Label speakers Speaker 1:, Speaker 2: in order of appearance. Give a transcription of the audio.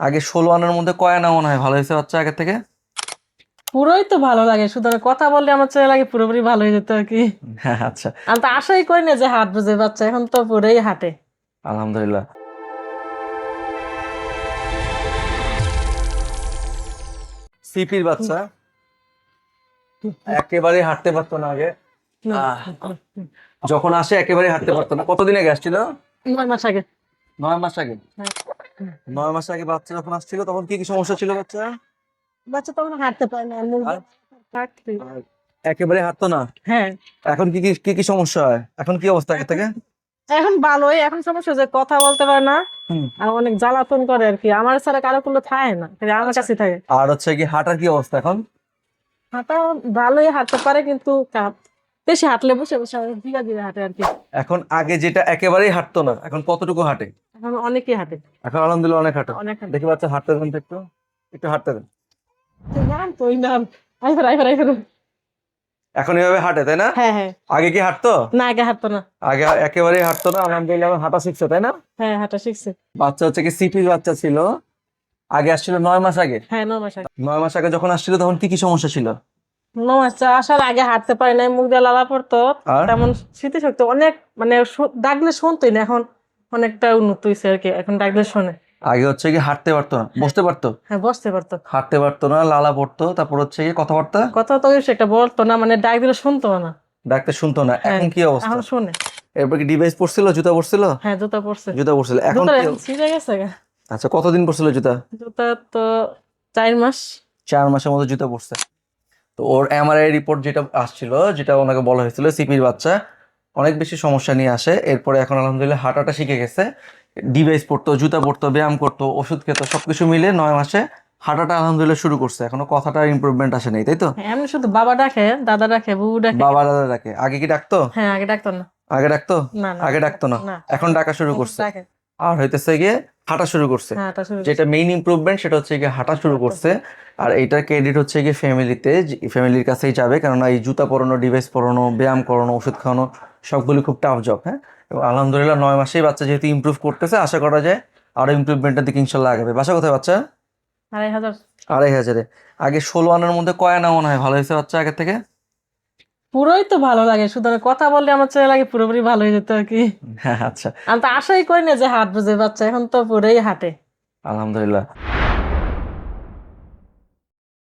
Speaker 1: আগে ষোলো আনার মধ্যে কয় আনা মনে হয়? ভালো হয়েছে বাচ্চা আগের থেকে?
Speaker 2: পুরোই তো ভালো লাগে। শুধু কথা বললে আমার ছেলে লাগে পুরোপুরি ভালো হয়ে যেত আর কি।
Speaker 1: হ্যাঁ আচ্ছা।
Speaker 2: আমি তো আশাই করি না যে হাট বুঝে বাচ্চা এখন তো পুরোই হাটে।
Speaker 1: আলহামদুলিল্লাহ। সিপির বাচ্চা। একেবারে হাঁটতে পারতো না আগে। যখন আসে একেবারে হাঁটতে পারতো না। কতদিন আগে আসছিল?
Speaker 2: নয় মাস আগে।
Speaker 1: নয় মাস আগে?
Speaker 2: হ্যাঁ।
Speaker 1: নয় মাস আগে বাচ্চা যখন আসছিল তখন কি কি সমস্যা ছিল বাচ্চা?
Speaker 2: বাচ্চা তখন হাঁটতে পারে না
Speaker 1: একেবারে হাঁটতো না?
Speaker 2: হ্যাঁ।
Speaker 1: এখন কি কি কি সমস্যা হয়? এখন কি অবস্থা আগে থেকে?
Speaker 2: এখন ভালোই এখন সমস্যা যে কথা বলতে পারে না। আর অনেক জ্বালাতন করে আর কি। আমার ছাড়া কারও কোনো থাকে না আমার কাছে থাকে।
Speaker 1: আর হচ্ছে কি হাঁটার কি অবস্থা এখন?
Speaker 2: হাঁটা ভালোই হাঁটতে পারে কিন্তু হাঁটলে বসে বসে ধীরে ধীরে হাঁটে আর কি।
Speaker 1: এখন আগে যেটা একেবারেই হাঁটতো না এখন কতটুকু হাঁটে?
Speaker 2: এখন অনেকেই হাঁটে।
Speaker 1: এখন আলহামদুলিল্লাহ অনেক হাঁটে।
Speaker 2: অনেক হাঁটে।
Speaker 1: দেখি বাচ্চা হাঁটতে দেন একটু। একটু হাঁটতে দেন।
Speaker 2: নাম তো ওই নাম। আইফার আইফার আইফার
Speaker 1: এখন এভাবে হাঁটে তাই না?
Speaker 2: হ্যাঁ হ্যাঁ।
Speaker 1: আগে কি হাঁটতো?
Speaker 2: না আগে হাঁটতো না।
Speaker 1: আগে একেবারেই হাঁটতো না আলহামদুলিল্লাহ এখন হাঁটা শিখছে তাই না?
Speaker 2: হ্যাঁ হাঁটা শিখছে।
Speaker 1: বাচ্চা হচ্ছে কি সিপির বাচ্চা ছিল। আগে আসছিল নয় মাস আগে।
Speaker 2: হ্যাঁ ন মাস আগে।
Speaker 1: নয় মাস আগে যখন আসছিল তখন কি কি সমস্যা ছিল?
Speaker 2: ন আসার আগে হাঁটতে পারে নাই মুখ দিয়ে লালা পড়তো। তেমন স্মৃতিশক্তি অনেক মানে ডাকলে শুনতোই না এখন অনেকটা উন্নত হয়েছে আর কি এখন ডাকলে শোনে।
Speaker 1: আগে হচ্ছে কি হাঁটতে পারতো না বসতে পারতো?
Speaker 2: হ্যাঁ বসতে পারতো।
Speaker 1: হাঁটতে পারতো না লালা পড়তো তারপর হচ্ছে কি কথাবার্তা?
Speaker 2: কথা তো সেটা বলতো না মানে ডাক দিলে শুনতো না।
Speaker 1: ডাক্তার শুনতো না
Speaker 2: হ্যাঁ,
Speaker 1: এখন কি অবস্থা?
Speaker 2: এখন শুনে।
Speaker 1: এরপর কি ডিভাইস পড়ছিল জুতা পড়ছিল
Speaker 2: হ্যাঁ জুতা পড়ছে
Speaker 1: জুতা পড়ছিল এখন
Speaker 2: ছিঁড়ে গেছে
Speaker 1: আচ্ছা কতদিন পড়ছিল জুতা?
Speaker 2: জুতা তো চার মাস।
Speaker 1: চার মাসের মতো জুতা পড়ছে তো ওর এমআরআই রিপোর্ট যেটা আসছিল যেটা ওনাকে বলা হয়েছিল সিপির বাচ্চা অনেক বেশি সমস্যা নিয়ে আসে। এরপরে এখন আলহামদুলিল্লাহ হাঁটাটা শিখে গেছে। ডিভাইস পড়তো জুতা পড়তো ব্যায়াম করতো ওষুধ খেতো সবকিছু মিলে নয় মাসে হাঁটাটা আলহামদুলিল্লাহ শুরু করছে। এখনও কথাটা ইমপ্রুভমেন্ট আসে নাই তাই তো?
Speaker 2: হ্যাঁ, এমনি শুধু বাবা ডাকে দাদা ডাকে বুবু ডাকে।
Speaker 1: বাবা দাদা ডাকে। আগে কি ডাকতো?
Speaker 2: হ্যাঁ আগে ডাকতো না।
Speaker 1: আগে ডাকতো? আগে ডাকতো না? এখন ডাকা শুরু করছে। আর হইতেছে গিয়ে হাঁটা শুরু করছে।
Speaker 2: হ্যাঁ
Speaker 1: যেটা মেইন ইমপ্রুভমেন্ট সেটা হচ্ছে গিয়ে হাঁটা শুরু করছে। আর এইটার ক্রেডিট হচ্ছে গিয়ে ফ্যামিলিতে ফ্যামিলির কাছেই যাবে। কেননা এই জুতা পরানো ডিভাইস পরানো ব্যায়াম করানো ওষুধ খাওয়ানো সবগুলি খুব টাফ জব হ্যাঁ? এবং আলহামদুলিল্লাহ নয় মাসেই বাচ্চা যেহেতু ইমপ্রুভ করতেছে আশা করা যায় আরও ইমপ্রুভমেন্টের দিকে ইনশাল্লাহ আগাবে। বাসা কোথায় বাচ্চা?
Speaker 2: আড়াই হাজার।
Speaker 1: আড়াই হাজারে। আগে ষোলো আনার মধ্যে কয় আনা মনে হয়? ভালো হয়েছে বাচ্চা আগের থেকে?
Speaker 2: পুরোই তো ভালো লাগে শুধু কথা বললে আমার ছেলে লাগে পুরোপুরি ভালো হয়ে যেত আর কি।
Speaker 1: হ্যাঁ আচ্ছা।
Speaker 2: আমি তো আশাই করি না যে হাট বুঝে বাচ্চা এখন তো পুরোই হাটে।
Speaker 1: আলহামদুলিল্লাহ।